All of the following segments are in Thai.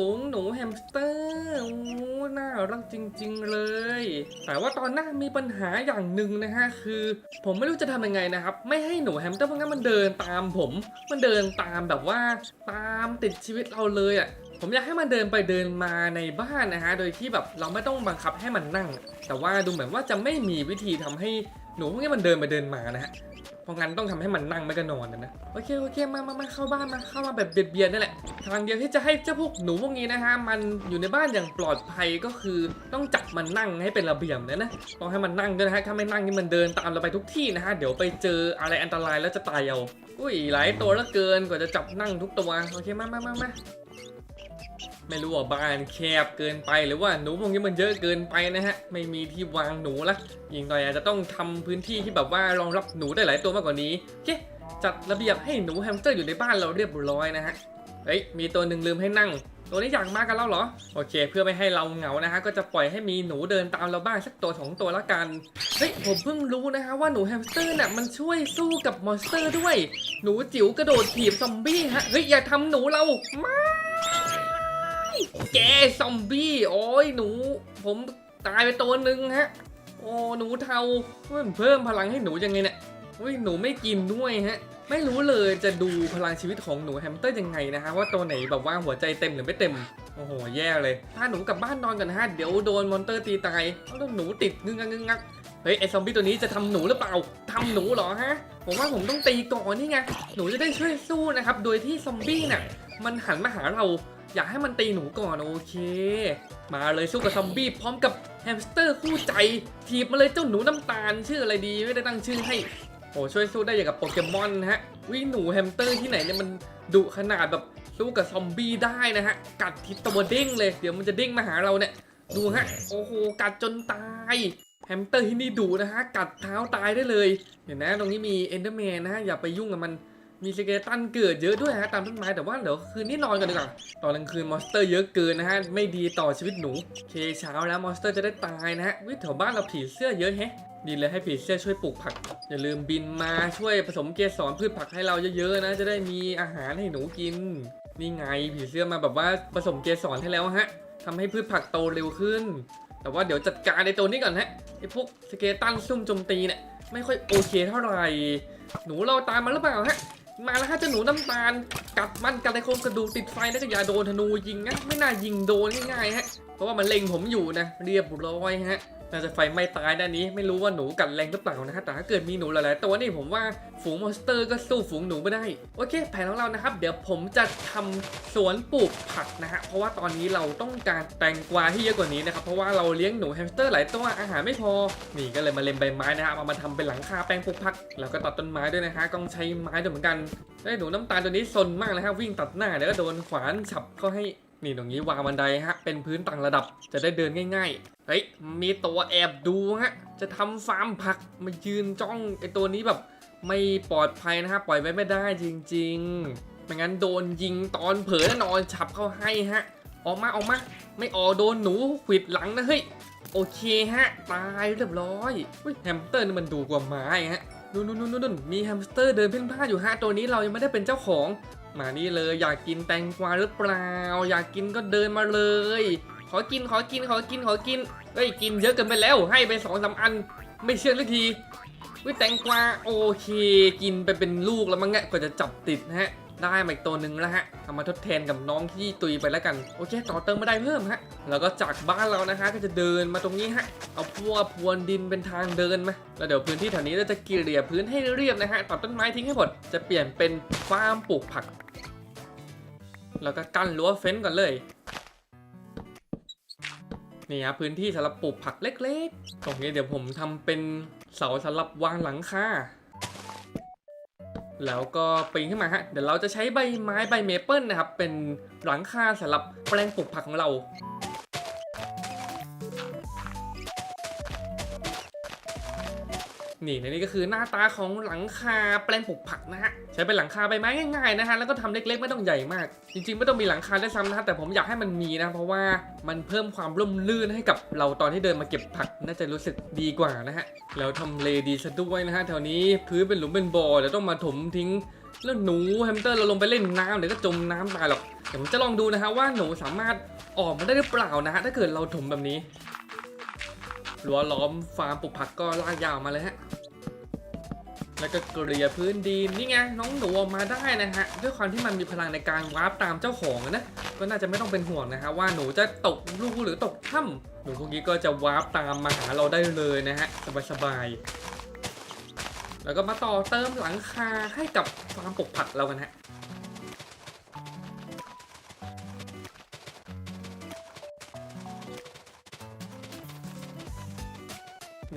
ฝูงหนูแฮมสเตอร์โอ้น่ารักจริง ๆ เลย แต่ว่าตอนหน้ามีปัญหาอย่างหนึ่งนะฮะ คือ ผมไม่รู้จะทำยังไงนะครับ ไม่ให้หนูแฮมสเตอร์พวกนั้นมันเดินตามผม มันเดินตามแบบว่าตามติดชีวิตเราเลยอะผมอยากให้มันเดินไปเดินมาในบ้านนะฮะ โดยที่แบบเราไม่ต้องบังคับให้มันนั่ง แต่ว่าดูเหมือนว่าจะไม่มีวิธีทำให้หนูพวกนี้มันเดินไปเดินมานะฮะ เพราะงั้นต้องทำให้มันนั่งไม่ก็นอนนะโอเคโอเคมามามาเข้าบ้านมาเข้ามาแบบเบียดๆนี่แหละทางเดียวที่จะให้เจ้าพวกหนูพวกนี้นะฮะมันอยู่ในบ้านอย่างปลอดภัยก็คือต้องจับมันนั่งให้เป็นระเบียบนะนะต้องให้มันนั่งด้วยนะฮะถ้าไม่นั่งนี่มันเดินตามเราไปทุกที่นะฮะเดี๋ยวไปเจออะไรอันตรายแล้วจะตายเอาอุ้ยหลายตัวแล้วเกินกว่าจะจับนั่งทุกตัวโอเคมามามามา ไม่รู้ว่าบ้านแคบเกินไปหรือว่าหนูพวกนี้มันเยอะเกินไปนะฮะ ไม่มีที่วางหนูละยิงหน่อยอาจจะต้องทำพื้นที่ที่แบบว่ารองรับหนูได้หลายตัวมากกว่านี้โอเคจัดระเบียบให้หนูแฮมสเตอร์อยู่ในบ้านเราเรียบร้อยนะฮะเฮ้ยมีตัวหนึ่งลืมให้นั่ง ตัวนี้อยากมากันแล้วเหรอ โอเค เพื่อไม่ให้เราเหงานะฮะ ก็จะปล่อยให้มีหนูเดินตามเราบ้างสักตัวสองตัวละกัน เฮ้ย ผมเพิ่งรู้นะฮะว่าหนูแฮมสเตอร์น่ะมันช่วยสู้กับมอนสเตอร์ด้วย หนูจิ๋วกระโดดถีบซอมบี้ฮะ เฮ้ย อย่าทำหนูเราม่ แกซอมบี้ โอ้ยหนู ผมตายไปตัวหนึ่งฮะ โอ้หนูเทามันเพิ่มพลังให้หนูยังไงเนี่ยอุ้ยหนูไม่กินด้วยฮะ ไม่รู้เลยจะดูพลังชีวิตของหนูแฮมสเตอร์ยังไงนะฮะว่าตัวไหนแบบว่าหัวใจเต็มหรือไม่เต็ม โอ้โหแย่เลยถ้าหนูกลับบ้านนอนกันนฮะเดี๋ยวโดนมอนเตอร์ตีตายแล้วหนูติดงึงงักงึงงักเฮ้ยไอซอมบี้ตัวนี้จะทำหนูหรือเปล่าทำหนูเหรอฮะ ผมว่าผมต้องตีก่อนนี่ไง หนูจะได้ช่วยสู้นะครับ โดยที่ซอมบี้น่ะ มันหันมาหาเรา อยากให้มันตีหนูก่อนโอเค มาเลยสู้กับซอมบี้พร้อมกับแฮมสเตอร์คู่ใจถีบมาเลยเจ้าหนูน้ำตาลชื่ออะไรดีไม่ได้ตั้งชื่อให้โอ้ช่วยสู้ได้อย่างกับโปเกมอนนะฮะวิหนูแฮมสเตอร์ที่ไหนเนี่ยมันดุขนาดแบบสู้กับซอมบี้ได้นะฮะกัดทีตัวเด้งเลยเดี๋ยวมันจะเด้งมาหาเราเนี่ยดูฮะโอ้โหกัดจนตายแฮมสเตอร์ที่นี่ดุนะฮะกัดเท้าตายได้เลยเห็นนะตรงนี้มีเอนเดอร์แมนนะฮะอย่าไปยุ่งกับมัน มีสเกตันเกิดเยอะด้วยฮะตามต้นไม้แต่ว่าเดี๋ยวคืนนี้นอนกันดีกว่าตอนกลางคืนมอนสเตอร์เยอะเกินนะฮะไม่ดีต่อชีวิตหนูเคเช้าแล้วมอนสเตอร์จะได้ตายนะฮะวิแถวบ้านเราผีเสื้อเยอะแฮะดีเลยให้ผีเสื้อช่วยปลูกผัก อย่าลืมบินมาช่วยผสมเกสรพืชผักให้เราเยอะๆนะ จะได้มีอาหารให้หนูกินนี่ไงผีเสื้อมาแบบว่าผสมเกสรให้แล้วฮะทำให้พืชผักโตเร็วขึ้น แต่ว่าเดี๋ยวจัดการในตัวนี้ก่อนฮะไอ้พวกสเกตันซุ่มโจมตีเนี่ยไม่ค่อยโอเคเท่าไหร่หนูเราตามมาหรือเปล่าฮะ มาแล้วฮะเจ้าหนูน้ำตาลกัดมันกัดในโครงกระดูกติดไฟแล้วก็อย่าโดนธนูยิงนะไม่น่ายิงโดนง่ายๆฮะเพราะว่ามันเล็งผมอยู่นะเรียบร้อยฮะน่าจะไฟไหม้ตายด้านนี้ไม่รู้ว่าหนูกัดแรงหรือเปล่านะฮะแต่ถ้าเกิดมีหนูหลายๆตัวนี่ผมว่าฝูงมอนสเตอร์ก็สู้ฝูงหนูไม่ได้ โอเค แผนของเรานะครับ เดี๋ยวผมจะทำสวนปลูกผักนะฮะเพราะว่าตอนนี้เราต้องการแตงกวาที่เยอะกว่านี้นะครับเพราะว่าเราเลี้ยงหนูแฮมสเตอร์หลายตัวอาหารไม่พอนี่ก็เลยมาเล็มใบไม้นะฮะเอามาทำเป็นหลังคาแปลงปลูกผัก แล้วก็ตัดต้นไม้ด้วยนะฮะต้องใช้ไม้ด้วยเหมือนกันได้หนูน้ำตาลตัวนี้ซนมากเลยฮะวิ่งตัดหน้าเดี๋ยวก็โดนขวานฉับเข้าให้นี่ตรงนี้วางบันไดฮะเป็นพื้นต่างระดับจะได้เดินง่าย เฮ้ยมีตัวแอบดูฮะจะทำฟาร์มผักมายืนจ้องไอตัวนี้แบบไม่ปลอดภัยนะฮะปล่อยไว้ไม่ได้จริงๆไม่งั้นโดนยิงตอนเผลอแน่นอนฉับเข้าให้ฮะ ออกมาออกมาไม่ออกโดนหนูขวิดหลังนะเฮ้ยโอเคฮะ ตายเรียบร้อยอุ้ยแฮมสเตอร์นี่มันดูกว่าไม้ฮะนู่นนู่นนู่นนู่นมีแฮมสเตอร์เดินเพ่นพ่านอยู่ฮะตัวนี้เรายังไม่ได้เป็นเจ้าของ มานี่เลยอยากกินแตงกวาหรือเปล่า อยากกินก็เดินมาเลย ขอกินขอกินขอกินขอกินเฮ้ยกินเยอะเกินไปแล้ว ให้ไปสองสามอัน ไม่เชื่อสักทีวิแตงกวาโอเคกินไปเป็นลูกแล้วมั้งเนี่ยกว่าจะจับติดนะฮะ ได้มาอีกตัวหนึ่งแล้วฮะเอามาทดแทนกับน้องที่ตุยไปแล้วกัน โอเค ต่อเติมมาได้เพิ่มฮะ แล้วก็จากบ้านเรานะฮะก็จะเดินมาตรงนี้ฮะ เอาพวกพรวนดินเป็นทางเดินมา แล้วเดี๋ยวพื้นที่แถวนี้เราจะเกลี่ยพื้นให้เรียบนะฮะ ตัดต้นไม้ทิ้งให้หมด จะเปลี่ยนเป็นฟาร์มปลูกผัก แล้วก็กั้นรั้วเฟ้นก่อนเลย นี่ครับพื้นที่สำหรับปลูกผักเล็กๆ ตรงนี้เดี๋ยวผมทำเป็นเสาสำหรับวางหลังคาแล้วก็ปีนขึ้นมาฮะ เดี๋ยวเราจะใช้ใบไม้ใบเมเปิลนะครับ เป็นหลังคาสำหรับแปลงปลูกผักของเรา นี่ในนี้ก็คือหน้าตาของหลังคาแปลงปลูกผักนะฮะใช้เป็นหลังคาใบไม้ง่ายๆนะฮะแล้วก็ทำเล็กๆไม่ต้องใหญ่มาก จริงๆ ไม่ต้องมีหลังคาได้ซ้ำนะฮะแต่ผมอยากให้มันมีนะเพราะว่ามันเพิ่มความร่มรื่นให้กับเราตอนที่เดินมาเก็บผักน่าจะรู้สึกดีกว่านะฮะแล้วทำเลดีซะด้วยนะฮะแถวนี้พื้นเป็นหลุมเป็นบ่อเดี๋ยวต้องมาถมทิ้งแล้วหนูแฮมสเตอร์เราลงไปเล่นน้ำเดี๋ยวก็จมน้ำตายหรอกเดี๋ยวผมจะลองดูนะฮะว่าหนูสามารถออกมาได้หรือเปล่านะฮะถ้าเกิดเราถมแบบนี้ รั้วล้อมฟาร์มปลูกผักก็ลากยาวมาเลยฮะ แล้วก็เกลี่ยพื้นดินนี่ไงน้องหนูออกมาได้นะฮะด้วยความที่มันมีพลังในการวาร์ปตามเจ้าของนะก็น่าจะไม่ต้องเป็นห่วงนะฮะว่าหนูจะตกลูกหรือตกถ้ำหนูพวกนี้ก็จะวาร์ปตามมาหาเราได้เลยนะฮะสบายๆแล้วก็มาต่อเติมหลังคาให้กับฟาร์มปลูกผักเรากันฮะ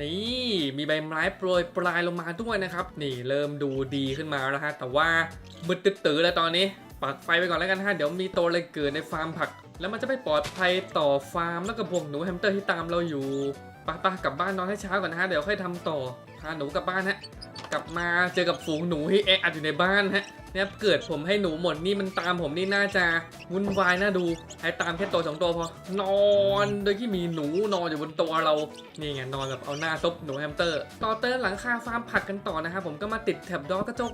นี่มีใบไม้โปรยปลายลงมาด้วยนะครับ นี่เริ่มดูดีขึ้นมาแล้วฮะแต่ว่ามืดตื้อแล้วตอนนี้ปักไฟไปก่อนแล้วกันฮะเดี๋ยวมีตัวอะไรเกิดในฟาร์มผัก แล้วมันจะไม่ปลอดภัยต่อฟาร์มแล้วก็พวกหนูแฮมสเตอร์ที่ตามเราอยู่ไปะปะกลับบ้านนอนให้เช้าก่อนนะฮะเดี๋ยวค่อยทำต่อพาหนูกลับบ้านฮะ กลับมาเจอกับฝูงหนูที่แออัดอยู่ในบ้านฮะเนี่ยเกิดผมให้หนูหมดนี่มันตามผมนี่น่าจะวุ่นวายน่าดูให้ตามแค่ตัวสองตัวพอนอนโดยที่มีหนูนอนอยู่บนตัวเรานี่ไงนอนแบบเอาหน้าซบหนูแฮมสเตอร์ ต่อเติมหลังคาฟาร์มผักกันต่อนะครับผมก็มาติดแถบดอกกระจก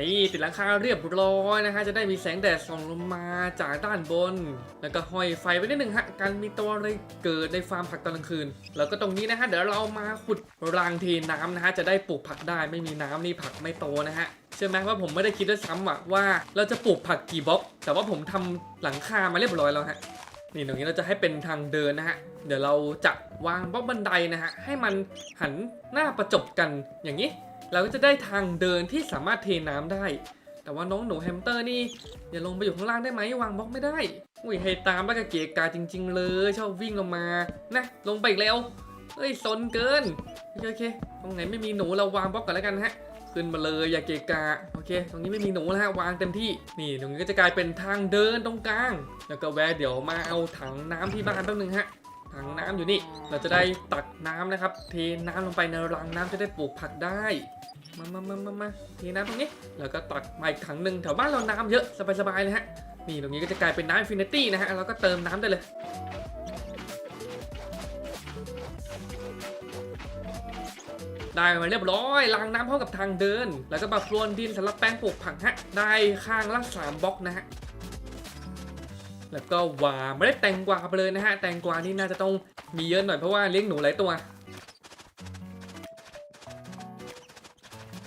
นี่ติดหลังคาเรียบร้อยนะฮะจะได้มีแสงแดดส่องลงมาจากด้านบน แล้วก็ห้อยไฟไว้นิดหนึ่งฮะการมีตัวอะไรเกิดในฟาร์มผักตอนกลางคืน แล้วก็ตรงนี้นะฮะเดี๋ยวเรามาขุดรางเทน้ำนะฮะจะได้ปลูกผักได้ไม่มีน้ำนี่ผักไม่โตนะฮะเชื่อไหมว่าผมไม่ได้คิดด้วยซ้ำอะว่าเราจะปลูกผักกี่บล็อก แต่ว่าผมทำหลังคามาเรียบร้อยแล้วฮะนี่ตรงนี้เราจะให้เป็นทางเดินนะฮะ เดี๋ยวเราจะวางบล็อกบันไดนะฮะ ให้มันหันหน้าประจบกันอย่างนี้ เราก็จะได้ทางเดินที่สามารถเทน้ำได้ แต่ว่าน้องหนูแฮมสเตอร์นี่อย่าลงไปอยู่ข้างล่างได้ไหมวางบล็อกไม่ได้อุ้ยให้ตามแล้วก็เกะกาจริง ๆ เลย ชอบวิ่งลงมานะลงไปอีกแล้วเอ้ยซนเกินโอเคโอเคตรงไหนไม่มีหนูเราวางบล็อกก่อนแล้วกันฮะขึ้นมาเลยอย่าเกะกะโอเค ตรงนี้ไม่มีหนูแล้วฮะวางเต็มที่นี่ตรงนี้ก็จะกลายเป็นทางเดินตรงกลาง แล้วก็แวะเดี๋ยวมาเอาถังน้ำที่บ้านแป๊บนึงฮะ ถังน้ำอยู่นี่ เราจะได้ตักน้ำนะครับ เทน้ำลงไปในรังน้ำจะได้ปลูกผักได้ มามามามามาเทน้ำตรงนี้ แล้วก็ตักมาอีกถังหนึ่งแถวบ้านเราน้ำเยอะสบายๆเลยฮะ นี่ตรงนี้ก็จะกลายเป็นน้ำอินฟินิตี้นะฮะ เราก็เติมน้ำได้เลยได้มาเรียบร้อยล้างน้ำเข้ากับทางเดิน แล้วก็มาพรวนดินสำหรับแป้งปลูกผักฮะ ได้ข้างละสามบล็อกนะฮะ แล้วก็วาไม่ได้แตงกวาไปเลยนะฮะ แตงกวานี่น่าจะต้องมีเยอะหน่อยเพราะว่าเลี้ยงหนูหลายตัว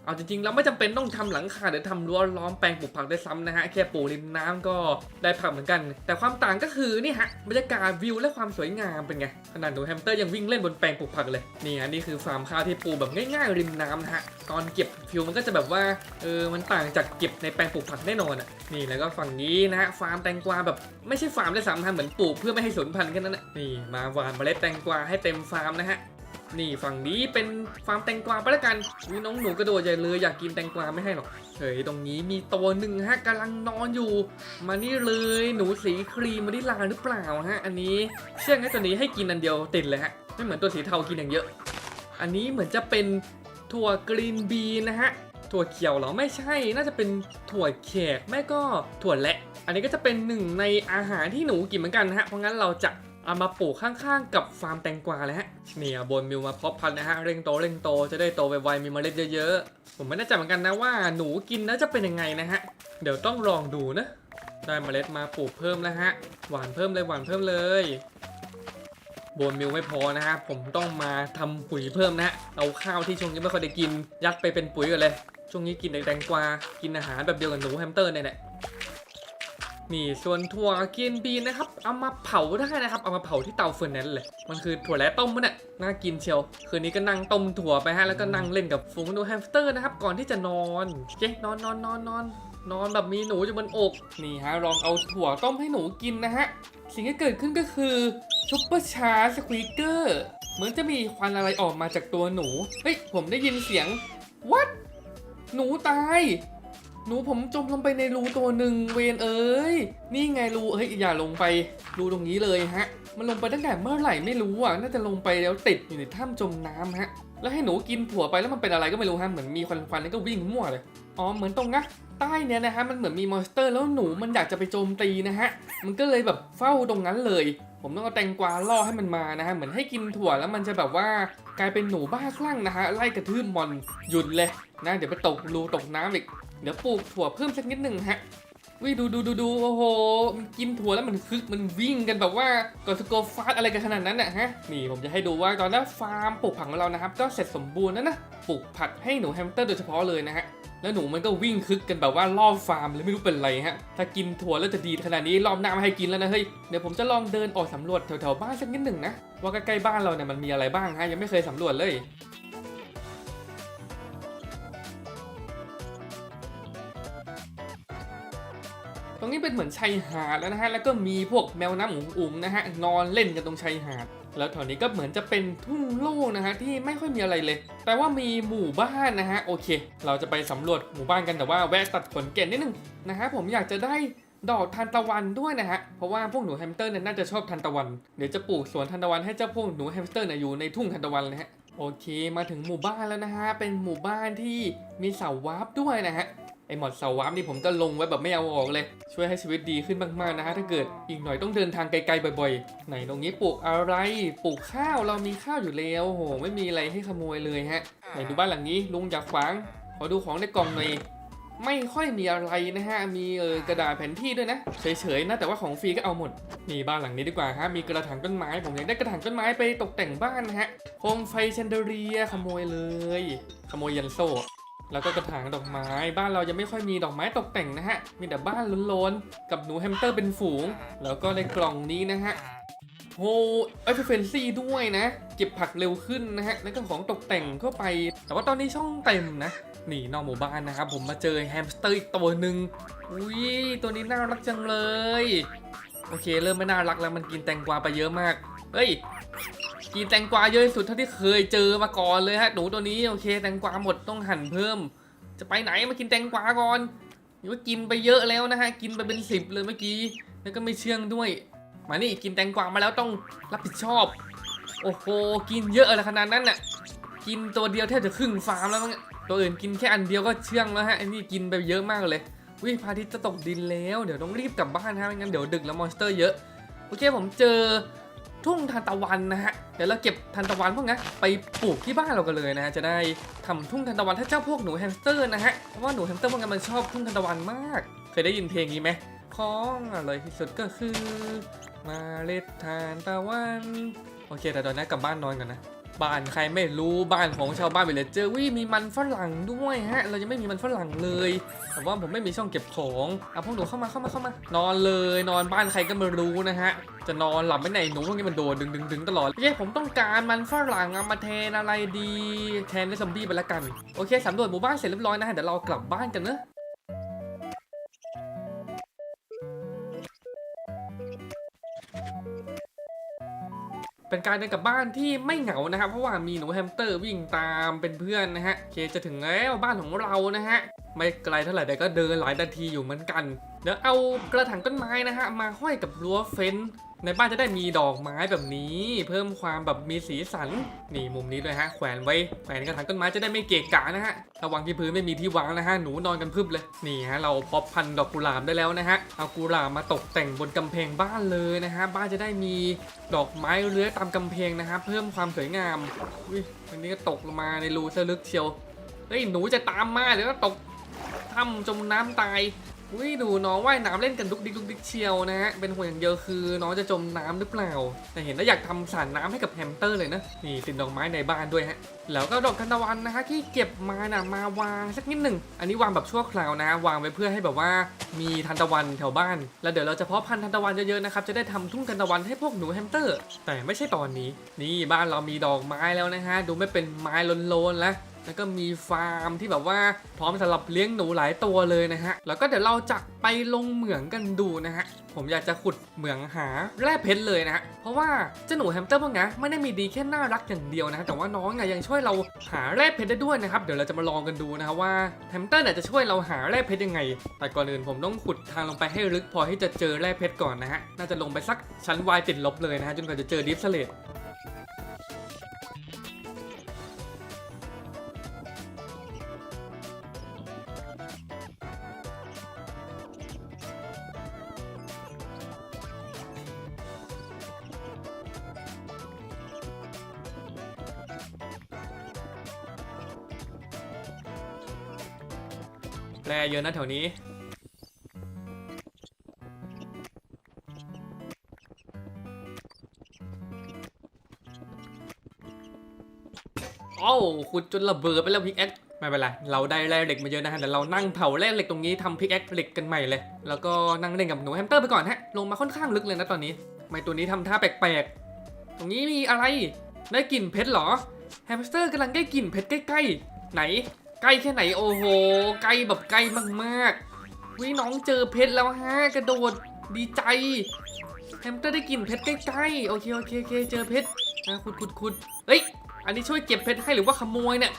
เอาจริงๆเราไม่จำเป็นต้องทำหลังคาหรือทำรั้วล้อมแปลงปลูกผักได้ซ้ำนะฮะแค่ปลูกริมน้ำก็ได้ผักเหมือนกัน แต่ความต่างก็คือนี่ฮะบรรยากาศวิวและความสวยงามเป็นไงขนาดหนูแฮมสเตอร์ยังวิ่งเล่นบนแปลงปลูกผักเลยนี่ฮะนี่คือฟาร์มข้าวที่ปลูกแบบง่ายๆริมน้ำนะฮะตอนเก็บฟิวมันก็จะแบบว่าเออมันต่างจากเก็บในแปลงปลูกผักแน่นอนอะนี่แล้วก็ฝั่งนี้นะฮะฟาร์มแตงกวาแบบไม่ใช่ฟาร์มได้ซ้ำฮะเหมือนปลูกเพื่อไม่ให้สูญพันธุ์แค่นั้นนะนี่มาหวานเมล็ดแตงกวาให้เต็มฟาร์มนะฮะ นี่ฝั่งนี้เป็นฟาร์มแตงกวาไปแล้วกันวิน้องหนูกระโดดใหญ่เลยอยากกินแตงกวาไม่ให้หรอกเฮ้ยตรงนี้มีตัวหนึ่งฮะกำลังนอนอยู่ มานี่เลยหนูสีครีมมาดิลาหรือเปล่าฮะ อันนี้เชื่อไอ้ตัวนี้ให้กินอันเดียวติดเลยฮะไม่เหมือนตัวสีเทากินอย่างเยอะ อันนี้เหมือนจะเป็นถั่วกรีนบีนะฮะถั่วเขียวเหรอไม่ใช่น่าจะเป็นถั่วแขกไม่ก็ถั่วแหละ อันนี้ก็จะเป็นหนึ่งในอาหารที่หนูกินเหมือนกันนะฮะเพราะงั้นเราจะ เอามาปลูกข้างๆ กับฟาร์มแตงกวาเลยฮะเนี่ยบนมิวมาเพาะพันธุ์นะฮะเร่งโตเร่งโตจะได้โตไวๆมีเมล็ดเยอะๆ ผมไม่แน่ใจเหมือนกันนะว่าหนูกินแล้วจะเป็นยังไงนะฮะ เดี๋ยวต้องลองดูนะ ได้เมล็ดมาปลูกเพิ่มแล้วฮะ หวานเพิ่มเลยหวานเพิ่มเลยบนมิวไม่พอนะฮะผมต้องมาทำปุ๋ยเพิ่มนะฮะเอาข้าวที่ช่วงนี้ไม่ค่อยได้กิน ยัดไปเป็นปุ๋ยกันเลย ช่วงนี้กินแต่แตงกวา กินอาหารแบบเดียวกับหนูแฮมสเตอร์เนี่ยแหละ นี่ส่วนถั่วกินบีนนะครับเอามาเผาได้นะครับเอามาเผาที่เตาเฟอร์แนนซ์เลย มันคือถั่วและต้มมันน่ะน่ากินเชียว คืนนี้ก็นั่งต้มถั่วไปฮะแล้วก็นั่งเล่นกับฝูงหนูแฮมสเตอร์นะครับก่อนที่จะนอนเจ๊นอนนอนนอนนอนนอนแบบมีหนูอยู่บนอกนี่ฮะลองเอาถั่วต้มให้หนูกินนะฮะสิ่งที่เกิดขึ้นก็คือซุปเปอร์ชาร์สควีเกอร์เหมือนจะมีควันอะไรออกมาจากตัวหนูเฮ้ยผมได้ยินเสียง what หนูตาย หนูผมจมลงไปในรูตัวหนึ่งเวนเอ้ย นี่ไงรูเฮ้ยอย่าลงไปรูตรงนี้เลยฮะ มันลงไปตั้งแต่เมื่อไหร่ไม่รู้อะ น่าจะลงไปแล้วติดอยู่ในถ้ำจมน้ำฮะ แล้วให้หนูกินถั่วไปแล้วมันเป็นอะไรก็ไม่รู้ฮะ เหมือนมีควันควันแล้วก็วิ่งมั่วเลย อ๋อ เหมือนตรงนะใต้เนี่ยนะฮะ มันเหมือนมีมอนสเตอร์แล้วหนูมันอยากจะไปโจมตีนะฮะ มันก็เลยแบบเฝ้าตรงนั้นเลย ผมต้องเอาแตงกวาล่อให้มันมานะฮะ เหมือนให้กินถั่วแล้วมันจะแบบว่า กลายเป็นหนูบ้าคลั่งนะฮะไล่กระทืบมอนหยุดเลยนะเดี๋ยวไปตกรูตกน้ำอีกเดี๋ยวปลูกถั่วเพิ่มสักนิดหนึ่งฮะวิดูดูดูดูโอ้โหมันกินถั่วแล้วมันคึกมันวิ่งกันแบบว่ากอสโกฟาดอะไรกันขนาดนั้นน่ะฮะนี่ผมจะให้ดูว่าตอนนี้ฟาร์มปลูกผักของเรานะครับก็เสร็จสมบูรณ์แล้วนะปลูกผักให้หนูแฮมสเตอร์โดยเฉพาะเลยนะฮะ แล้วหนูมันก็วิ่งคึกกันแบบว่ารอบฟาร์มเลยไม่รู้เป็นไรฮะ ถ้ากินถั่วแล้วจะดีขนาดนี้รอบหน้าไม่ให้กินแล้วนะเฮ้ย เดี๋ยวผมจะลองเดินออกสำรวจแถวๆบ้านสักนิดหนึ่งนะ ว่าใกล้ๆบ้านเราเนี่ยมันมีอะไรบ้างฮะยังไม่เคยสำรวจเลยตรงนี้เป็นเหมือนชายหาดแล้วนะฮะ แล้วก็มีพวกแมวน้ำอุ๋งๆนะฮะ นอนเล่นกันตรงชายหาด แล้วแถวนี้ก็เหมือนจะเป็นทุ่งโล่งนะฮะที่ไม่ค่อยมีอะไรเลย แต่ว่ามีหมู่บ้านนะฮะโอเค เราจะไปสำรวจหมู่บ้านกันแต่ว่าแวะตัดขนเกล็ดนิดนึงนะฮะผมอยากจะได้ดอกทานตะวันด้วยนะฮะ เพราะว่าพวกหนูแฮมสเตอร์เนี่ยน่าจะชอบทานตะวัน เดี๋ยวจะปลูกสวนทานตะวันให้เจ้าพวกหนูแฮมสเตอร์เนี่ยอยู่ในทุ่งทานตะวันเลยฮะ โอเค มาถึงหมู่บ้านแล้วนะฮะ เป็นหมู่บ้านที่มีเสาวาร์ปด้วยนะฮะ ไอหมอดเสาวาร์ปนี่ผมก็ลงไว้แบบไม่เอาออกเลย ช่วยให้ชีวิตดีขึ้นมากๆนะฮะถ้าเกิดอีกหน่อยต้องเดินทางไกลๆบ่อยๆ ไหนตรงนี้ปลูกอะไรปลูกข้าวเรามีข้าวอยู่แล้วโอ้โหไม่มีอะไรให้ขโมยเลยฮะไหนดูบ้านหลังนี้ลุงอยากขวางขอดูของในกล่องหน่อยไม่ค่อยมีอะไรนะฮะ มีเออกระดาษแผนที่ด้วยนะ เฉยๆนะ แต่ว่าของฟรีก็เอาหมดนี่บ้านหลังนี้ดีกว่าฮะ มีกระถางต้นไม้ ผมอยากได้กระถางต้นไม้ไปตกแต่งบ้านนะฮะ โคมไฟแชนเดอเรียขโมยเลย ขโมยยันโซ่ แล้วก็กระถางดอกไม้ บ้านเรายังไม่ค่อยมีดอกไม้ตกแต่งนะฮะ มีแต่บ้านโล้นๆ กับหนูแฮมสเตอร์เป็นฝูง แล้วก็ในกล่องนี้นะฮะโฮเอฟเฟนซี่ด้วยนะ เก็บผักเร็วขึ้นนะฮะ แล้วก็ของตกแต่งเข้าไป แต่ว่าตอนนี้ช่องเต็มนะ นี่นอกหมู่บ้านนะครับ ผมมาเจอแฮมสเตอร์อีกตัวหนึ่งอุ้ยตัวนี้น่ารักจังเลย โอเค เริ่มไม่น่ารักแล้วมันกินแตงกวาไปเยอะมาก เฮ้ย กินแตงกวาเยอะที่สุดเท่าที่เคยเจอมาก่อนเลยฮะหนูตัวนี้โอเค แตงกวาหมดต้องหั่นเพิ่ม จะไปไหนมากินแตงกวาก่อนหรือว่ากินไปเยอะแล้วนะฮะกินไปเป็นสิบเลยเมื่อกี้แล้วก็ไม่เชื่องด้วย มานี่กินแตงกวามาแล้วต้องรับผิดชอบ โอ้โหกินเยอะอะไรขนาดนั้นน่ะกินตัวเดียวแทบจะครึ่งฟาร์มแล้วมั้งตัวอื่นกินแค่อันเดียวก็เชื่องแล้วฮะอันนี้กินไปเยอะมากเลยวิพาทิตจะตกดินแล้ว เดี๋ยวต้องรีบกลับบ้านฮะไม่งั้นเดี๋ยวดึกแล้วมอนสเตอร์เยอะ โอเคผมเจอ ทุ่งทานตะวันนะฮะ เดี๋ยวเราเก็บทานตะวันพวกนี้ไปปลูกที่บ้านเรากันเลยนะฮะ จะได้ทำทุ่งทานตะวันให้เจ้าพวกหนูแฮมสเตอร์นะฮะ เพราะว่าหนูแฮมสเตอร์พวกนี้มันชอบทุ่งทานตะวันมาก เคยได้ยินเพลงนี้ไหมของอร่อยที่สุดก็คือ มาเล็ดทานตะวัน โอเคแต่ตอนนี้กลับบ้านนอนก่อนนะ บ้านใครไม่รู้บ้านของชาวบ้านวิลเลจเจอร์วิมีมันฝรั่งด้วยฮะ เรายังไม่มีมันฝรั่งเลยแต่ว่าผมไม่มีช่องเก็บของเอะพวกหนูเข้ามาเข้ามาเข้ามานอนเลย นอนบ้านใครก็ไม่รู้นะฮะ จะนอนหลับไม่ไหนหนูพวกนี้มันโดนดึงดึงดึงตลอดเย้ผมต้องการมันฝรั่งเอามาแทนอะไรดี แทนด้วยซอมบี้ไปละกันโอเคสำรวจหมู่บ้านเสร็จเรียบร้อยนะฮะเดี๋ยวเรากลับบ้านกันเนอะ เป็นการเดินกลับบ้านที่ไม่เหงานะครับ เพราะว่ามีหนูแฮมสเตอร์วิ่งตามเป็นเพื่อนนะฮะเคจะถึงแล้วบ้านของเรานะฮะไม่ไกลเท่าไหร่แต่ก็เดินหลายนาทีอยู่เหมือนกัน เดี๋ยวเอากระถางต้นไม้นะฮะมาห้อยกับรั้วเฟ้น ในบ้านจะได้มีดอกไม้แบบนี้ เพิ่มความแบบมีสีสันนี่มุมนี้ด้วยฮะแขวนไว้แขวนกระถางต้นไม้จะได้ไม่เกะกะนะฮะระวังที่พื้นไม่มีที่วางนะฮะหนูนอนกันพึบเลยนี่ฮะเราพาะพันดอกกุหลาบได้แล้วนะฮะเอากุหลาบมาตกแต่งบนกำแพงบ้านเลยนะฮะบ้านจะได้มีดอกไม้เลื้อยตามกำแพงนะฮะเพิ่มความสวยงามอุ้ยวันนี้ก็ตกลงมาในรูซะลึกเชียวเฮ้ยหนูจะตามมาเดี๋ยวก็ตกถ้ำจมน้ำตาย อุ้ยดูน้องว่ายน้ำเล่นกันดุกดิกดุกดิกเชียวนะฮะ เป็นห่วงอย่างเดียวคือน้องจะจมน้ำหรือเปล่า แต่เห็นแล้วอยากทำสรน้ำให้กับแฮมสเตอร์เลยนะ นี่ติดดอกไม้ในบ้านด้วยฮะ แล้วก็ดอกทานตะวันนะฮะที่เก็บมาน่ะมาวางสักนิดหนึ่ง อันนี้วางแบบชั่วคราวนะ วางไว้เพื่อให้แบบว่ามีทานตะวันแถวบ้าน แล้วเดี๋ยวเราจะเพาะพันธุ์ทานตะวันเยอะๆนะครับ จะได้ทำทุ่งทานตะวันให้พวกหนูแฮมสเตอร์ แต่ไม่ใช่ตอนนี้ นี่บ้านเรามีดอกไม้แล้วนะฮะ ดูไม่เป็นไม้โลนๆแล้ว แล้วก็มีฟาร์มที่แบบว่าพร้อมสำหรับเลี้ยงหนูหลายตัวเลยนะฮะ แล้วก็เดี๋ยวเราจะไปลงเหมืองกันดูนะฮะ ผมอยากจะขุดเหมืองหาแร่เพชรเลยนะฮะ เพราะว่าเจ้าหนูแฮมสเตอร์พวกนี้ไม่ได้มีดีแค่น่ารักอย่างเดียวนะฮะ แต่ว่าน้องเนี่ยยังช่วยเราหาแร่เพชรได้ด้วยนะครับ เดี๋ยวเราจะมาลองกันดูนะครับว่าแฮมสเตอร์เนี่ยจะช่วยเราหาแร่เพชรยังไง แต่ก่อนอื่นผมต้องขุดทางลงไปให้ลึกพอที่จะเจอแร่เพชรก่อนนะฮะ น่าจะลงไปสักชั้นวายติดลบเลยนะฮะจนกว่าจะเจอดิฟสเลต อะนะแถวนี้ โอ้าวขุดจนระเบิดไปแล้วพิกแอคไม่เป็นไร เราได้แร่เหล็กมาเยอะนะฮะ เดี๋ยวเรานั่งเผาแร่เหล็กตรงนี้ทำพิกแอคเหล็กกันใหม่เลย แล้วก็นั่งเล่นกับหนูแฮมสเตอร์ไปก่อนฮะ ลงมาค่อนข้างลึกเลยนะตอนนี้ไม่ตัวนี้ทำท่าแปลกๆ ตรงนี้มีอะไร ได้กลิ่นเพชรเหรอ แฮมสเตอร์กำลังได้กลิ่นเพชรใกล้ๆ ไหน ใกล้แค่ไหนโอ้โห ใกล้แบบใกล้มากๆวิน้องเจอเพชรแล้วฮะกระโดดดีใจแฮมสเตอร์ได้กลิ่นเพชรใกล้ๆโอเคโอเคโอเคเจอเพชรอะขุดขุดขุดเฮ้ยอันนี้ช่วยเก็บเพชรให้หรือว่าขโมยเนี่ย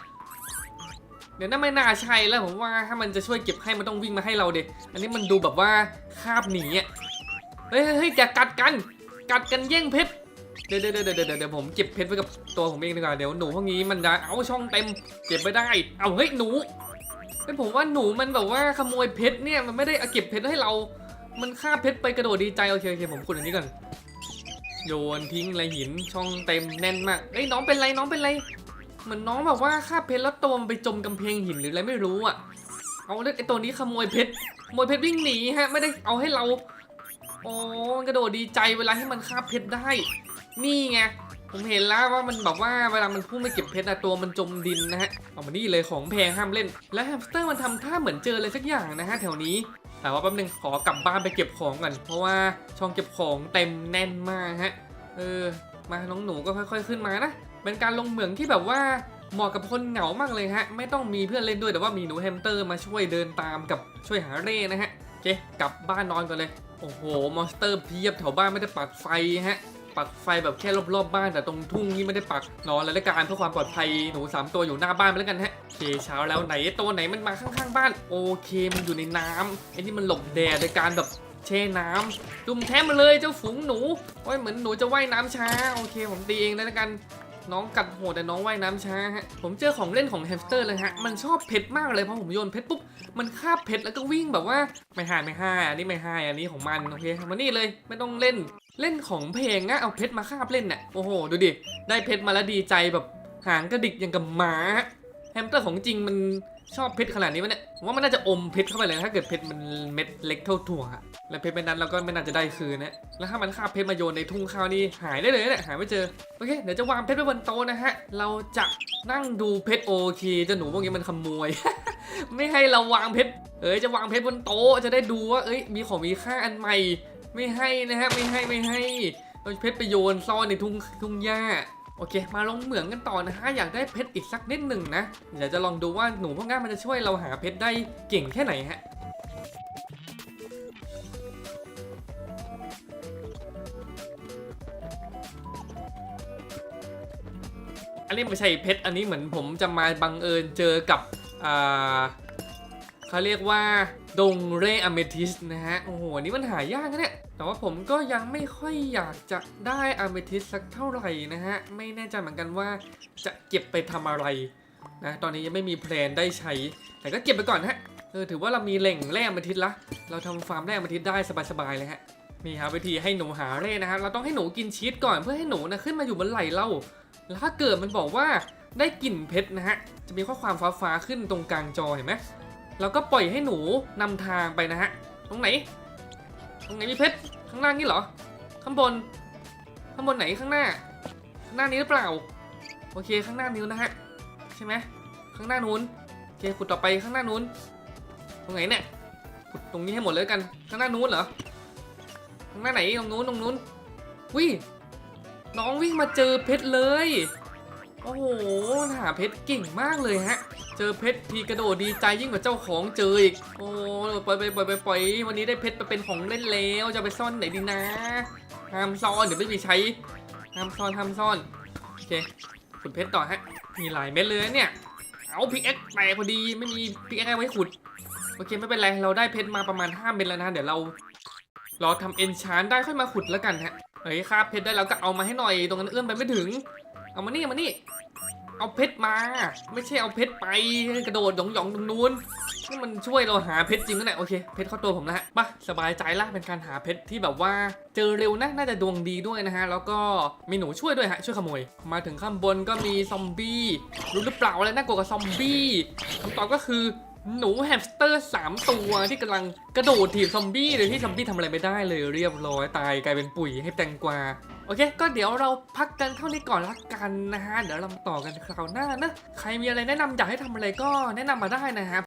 เดี๋ยวน่าไม่น่าใช่แล้วผมว่าถ้ามันจะช่วยเก็บให้มันต้องวิ่งมาให้เราเด็อันนี้มันดูแบบว่าคาบหนีอะเฮ้ยเฮ้ยเฮ้ยอย่ากัดกัน กัดกันแย่งเพชร เดี๋ยวเดี๋ยวเดี๋ยวเดี๋ยวผมเก็บเพชรไว้กับตัวผมเองดีกว่าเดี๋ยวหนูพวกนี้มันจะเอาช่องเต็มเก็บไม่ได้ เอาเฮ้ยหนูเฮ้ยผมว่าหนูมันแบบว่าขโมยเพชรเนี่ยมันไม่ได้เอเก็บเพชรให้เรา มันคาเพชรไปกระโดดดีใจโอเคโอเคผมขุดอันนี้ก่อนโยนทิ้งอะไรหินช่องเต็มแน่นมากเอ้ยน้องเป็นไรน้องเป็นไรเหมือนน้องแบบว่าคาเพชรแล้วตัวมันไปจมกำแพงหินหรืออะไรไม่รู้อะเอาเลือไอตัวนี้ขโมยเพชรขโมยเพชรวิ่งหนีฮะ ไม่ได้เอาให้เราโอ้กระโดดดีใจเวลาให้มันคาเพชรได้ นี่ไงผมเห็นแล้วว่ามันแบบว่าเวลามันพุ่งไปเก็บเพชรอะตัวมันจมดินนะฮะเอามานี่เลยของแพงห้ามเล่น และแฮมสเตอร์มันทำท่าเหมือนเจออะไรสักอย่างนะฮะแถวนี้ แต่ว่าแป๊บนึงขอกลับบ้านไปเก็บของก่อนเพราะว่าช่องเก็บของเต็มแน่นมากฮะเออมาน้องหนูก็ค่อย ๆขึ้นมานะเป็นการลงเหมืองที่แบบว่าเหมาะกับคนเหงามากเลยฮะไม่ต้องมีเพื่อนเล่นด้วยแต่ว่ามีหนูแฮมสเตอร์มาช่วยเดินตามกับช่วยหาเร่นะฮะโอเคกลับบ้านนอนก่อนเลยโอ้โหมอนสเตอร์เพียบแถวบ้านไม่ได้ปักไฟฮะ ปักไฟแบบแค่รอบๆบ้านแต่ตรงทุ่งนี่ไม่ได้ปักนอนแล้วละกันเพื่อความปลอดภัยหนูสามตัวอยู่หน้าบ้านไปแล้วกันฮะโอเคเช้าแล้วไหนตัวไหนมันมาข้างๆบ้าน โอเคมันอยู่ในน้ำไอ้นี่มันหลบแดดโดยการแบบแช่น้ำจุ่มแท้มาเลยเจ้าฝูงหนูโอ้ยเหมือนหนูจะว่ายน้ำช้าโอเค ผมตีเองเลยละกันน้องกัดโหดแต่น้องว่ายน้ำช้าฮะ ผมเจอของเล่นของแฮมสเตอร์เลยฮะ มันชอบเพชรมากเลยพอผมโยนเพชรปุ๊บ มันคาบเพชรแล้วก็วิ่งแบบว่าไม่ให้ไม่ให้อันนี้ไม่ให้อันนี้ของมันโอเคมานี่เลยไม่ต้องเล่น เล่นของเพลงนะเอาเพชรมาคาบเล่นน่ะโอ้โหดูดิได้เพชรมาแล้วดีใจแบบหางกระดิกอย่างกับหมาแฮมสเตอร์ของจริงมันชอบเพชรขนาดนี้วะเนี่ยผมว่ามันน่าจะอมเพชรเข้าไปเลยถ้าเกิดเพชรมันเม็ดเล็กเท่าถั่วอะแล้วเพชรเม็ดนั้นเราก็ไม่น่าจะได้คืนนะแล้วถ้ามันคาบเพชรมาโยนในทุ่งข้าวนี่หายได้เลยเนี่ยหายไม่เจอโอเคเดี๋ยวจะวางเพชรไว้บนโต๊ะนะฮะเราจะนั่งดูเพชรโอเคจ้าหนูพวกนี้มันขโมย ไม่ให้เราวางเพชรเอ้ยจะวางเพชรบนโต๊ะจะได้ดูว่าเอ้ยมีของมีค่าอันใหม่ ไม่ให้นะฮะไม่ให้ไม่ให้เราเพชรไปโยนซ่อนในทุ่งทุ่งหญ้าโอเค มาลงเหมืองกันต่อนะฮะ อยากได้เพชรอีกสักนิดหนึ่งนะ เดี๋ยวจะลองดูว่าหนูพวกนี้มันจะช่วยเราหาเพชรได้เก่งแค่ไหนฮะ อันนี้ไม่ใช่เพชร อันนี้เหมือนผมจะมาบังเอิญเจอกับ อ่าเขาเรียกว่า ดงเรอเมทิสนะฮะ โอ้โหอันนี่มันหายากนะเนี่ย แต่ว่าผมก็ยังไม่ค่อยอยากจะได้อเมทิสสักเท่าไหร่นะฮะ ไม่แน่ใจเหมือนกันว่าจะเก็บไปทำอะไรนะ ตอนนี้ยังไม่มีแพลนได้ใช้ แต่ก็เก็บไปก่อนฮะ เออ ถือว่าเรามีแหล่งแร่อเมทิสละ เราทำฟาร์มแร่อเมทิสได้สบายๆเลยฮะนี่ครับวิธีให้หนูหาแร่นะฮะเราต้องให้หนูกินชีสก่อนเพื่อให้หนูนะขึ้นมาอยู่บนไหล่เรา แล้วถ้าเกิดมันบอกว่าได้กลิ่นเพชรนะฮะ จะมีข้อความฟ้าๆขึ้นตรงกลางจอเห็นไหม เราก็ปล่อยให้หนูนำทางไปนะฮะ ตรงไหน ตรงไหนมีเพชร ข้างล่างนี่เหรอ ข้างบน ข้างบนไหนข้างหน้า ข้างหน้านี้หรือเปล่า โอเค ข้างหน้านิ้วนะฮะ ใช่ไหม ข้างหน้านู้น โอเค ขุดต่อไปข้างหน้านู้น ตรงไหนเนี่ย ขุดตรงนี้ให้หมดเลยกัน ข้างหน้านู้นเหรอ ข้างหน้าไหน ตรงนู้น ตรงนู้นวิน้องวิ่งมาเจอเพชรเลย โอ้โห หาเพชรเก่งมากเลยฮะ เจอเพชรทีกระโดดดีใจยิ่งกว่าเจ้าของเจออีก โอ้ปล่อยไปปล่อยไปปล่อยวันนี้ได้เพชรไปเป็นของเล่นแล้วจะไปซ่อนไหนดีนะห้ามซ่อนเดี๋ยวไม่มีใช้ห้ามซ่อนห้ามซ่อนโอเคขุดเพชรต่อฮะมีหลายเม็ดเลยเนี่ยเอาพิกเอ็กแตกพอดีไม่มีพิกเอ็กไว้ขุดโอเคไม่เป็นไรเราได้เพชรมาประมาณ5เม็ดแล้วนะเดี๋ยวเรารอทำเอนชานได้ค่อยมาขุดแล้วกันฮะเฮ้ยคาบเพชรได้แล้วก็เอามาให้หน่อยตรงนั้นเอื้อมไปไม่ถึง เอามานี่เอามานี่ เอาเพชรมา ไม่ใช่เอาเพชรไปกระโดดหยองหยองตรงนู้นนี่มันช่วยเราหาเพชรจริงนะเนี่ยโอเคเพชรเข้าตัวผมแล้วฮะมาสบายใจละเป็นการหาเพชรที่แบบว่า เจอเร็วนะน่าจะดวงดีด้วยนะฮะ แล้วก็มีหนูช่วยด้วยฮะช่วยขโมย มาถึงข้างบนก็มีซอมบี้รู้หรือเปล่าอะไรน่ากลัวกับซอมบี้คำตอบก็คือ หนูแฮมสเตอร์ 3 ตัวที่กำลังกระโดดถีบซอมบี้โดยที่ซอมบี้ทำอะไรไม่ได้เลยเรียบร้อยตายกลายเป็นปุ๋ยให้แตงกวา โอเค ก็เดี๋ยวเราพักกันเท่านี้ก่อนละกันนะฮะ เดี๋ยวเรามาต่อกันคราวหน้านะ ใครมีอะไรแนะนำอยากให้ทำอะไรก็แนะนำมาได้นะครับ